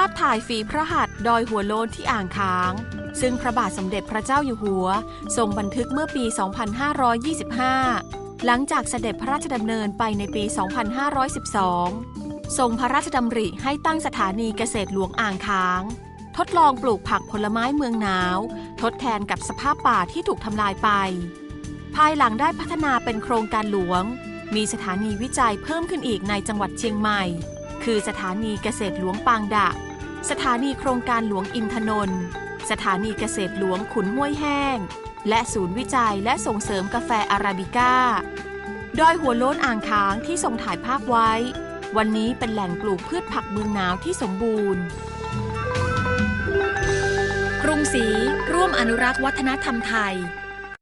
ภาพถ่ายฝีพระหัตถ์ดอยหัวโลนที่อ่างค้าง ซึ่งพระบาทสมเด็จพระเจ้าอยู่หัว ทรงบันทึกเมื่อปี 2525 หลังจากเสด็จพระราชดำเนินไปในปี 2512 ทรงพระราชดำริให้ตั้งสถานีเกษตรหลวงอ่างค้าง ทดลองปลูกผักผลไม้เมืองหนาว ทดแทนกับสภาพป่าที่ถูกทำลายไป ภายหลังได้พัฒนาเป็นโครงการหลวง มีสถานีวิจัยเพิ่มขึ้นอีกในจังหวัดเชียงใหม่คือสถานีเกษตรหลวงปางดะ สถานีโครงการหลวงอินทนนท์สถานีเกษตรหลวงขุนห้วยแห้ง และศูนย์วิจัยและส่งเสริมกาแฟอาราบิก้าดอยหัวโล้นอ่างค้างที่ทรงถ่ายภาพไว้ วันนี้เป็นแหล่งปลูกพืชผักเมืองหนาวที่สมบูรณ์ กรุงศรีร่วมอนุรักษ์วัฒนธรรมไทย